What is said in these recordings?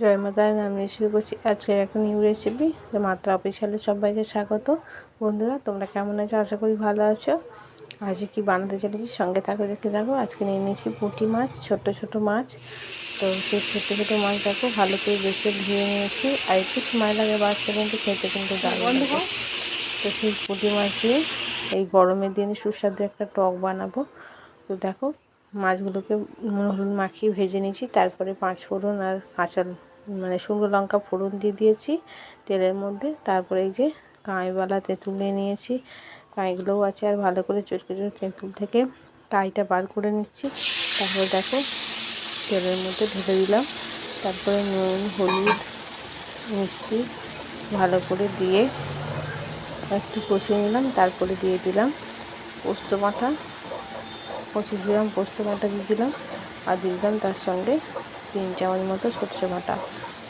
জয় মাতার নাম নিয়ে শুরু করছি। আজকে একটা নিউ রেসিপি মাত্রা অফিসিয়ালে সবাইকে স্বাগত। বন্ধুরা তোমরা কেমন আছো? আশা করি ভালো আছো। আজকে কি বানাতে চলেছি? সঙ্গে থাকো দেখতে থাকো। আজকে নিয়ে নিয়েছি পুঁটি মাছ ছোট ছোট মাছ। তো সেই ছোটো ছোটো মাছ দেখো ভালো করে বেশি ধুয়ে নিয়েছি। আর একটু সময় লাগে বাচ্চা কিন্তু খেতে কিন্তু দারুণ লাগে। তো সেই পুঁটি মাছ দিয়ে এই গরমের দিনে সুস্বাদু একটা টক বানাবো। তো দেখো মাছগুলোকে হলুদ মাখিয়ে ভেজে নিয়েছি। তারপরে পাঁচ ফোড়ন আর কাঁচা মানে শুকনো লঙ্কা ফোড়ন দিয়ে দিয়েছি তেলের মধ্যে। তারপরে এই যে কাঁইবালা তেঁতুল নিয়ে নিয়েছি। কাঁইগুলোও আছে আর ভালো করে চটকে চটকে তেঁতুল থেকে কাঁইটা বার করে নিচ্ছি। তারপর দেখো তেলের মধ্যে ঢেলে দিলাম। তারপরে নুন, হলুদ, মিষ্টি ভালো করে দিয়ে একটু কষিয়ে নিলাম। তারপরে দিয়ে দিলাম পোস্ত মাথা পঁচিশ গ্রাম পোস্ত মাথা দিয়ে দিলাম। আর দিয়ে দিলাম তার সঙ্গে তিন চামচ মতো সরষে বাটা।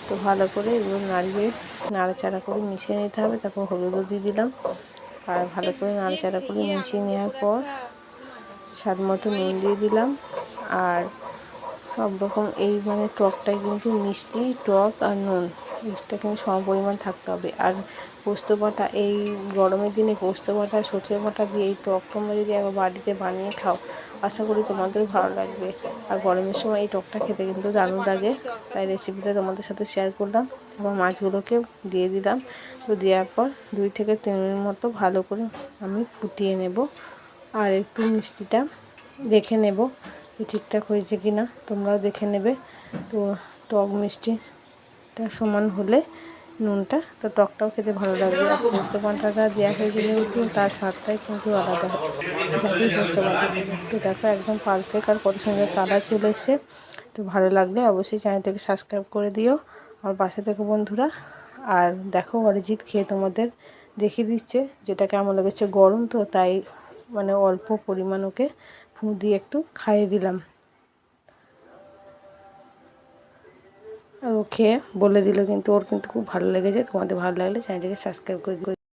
তো ভালো করে এগুলো নাড়িয়ে, নাড়াচাড়া করে মিশিয়ে নিতে হবে, তারপর হলুদও দিয়ে দিলাম। আর ভালো করে নাড়াচাড়া করে মিশিয়ে নেওয়ার পর স্বাদ মতো নুন দিয়ে দিলাম। আর সব রকম এই মানে টকটাই কিন্তু মিষ্টি টক আর নুন, এটা কিন্তু সম পরিমাণ থাকতে হবে। আর পোস্ত বাটা, এই গরমের দিনে পোস্ত বাটা, সর্ষে বাটা দিয়ে এই টক তোমরা যদি একবার বাড়িতে বানিয়ে খাও আশা করি তোমাদের ভালো লাগবে। আর গরমের সময় এই টকটা খেতে কিন্তু দারুণ লাগে। তাই রেসিপিটা তোমাদের সাথে শেয়ার করলাম এবং মাছগুলোকে দিয়ে দিলাম। তো দেওয়ার পর দুই থেকে তিন মিনিট মতো ভালো করে আমি ফুটিয়ে নেব। আর একটু মিষ্টিটা দেখে নেব ঠিকঠাক হয়েছে কি না তোমরাও দেখে নেবে। তো টক মিষ্টিটা সমান হলে নুনটা, তো টকটাও খেতে ভালো লাগবে। আর পোস্ত পান্তাটা দেওয়া হয়েছে যেহেতু তার স্বাদটাই কিন্তু আলাদা যাকেই পোস্ত তো দেখো একদম পারফেক্ট আর কত সুন্দর কালার চলে এসছে। তো ভালো লাগলে অবশ্যই চ্যানেলটাকে সাবস্ক্রাইব করে দিও আর পাশে দেখো বন্ধুরা। আর দেখো অরিজিৎ খেয়ে তোমাদের দেখিয়ে দিচ্ছে যেটা কেমন লেগেছে। গরম তো তাই মানে অল্প পরিমাণ ওকে ফুঁ দিয়ে একটু খাইয়ে দিলাম। ও খেয়ে বলে দিল কিন্তু, ওর কিন্তু খুব ভালো লেগেছে। তোমাদের ভালো লাগলে চ্যানেলটিকে সাবস্ক্রাইব করে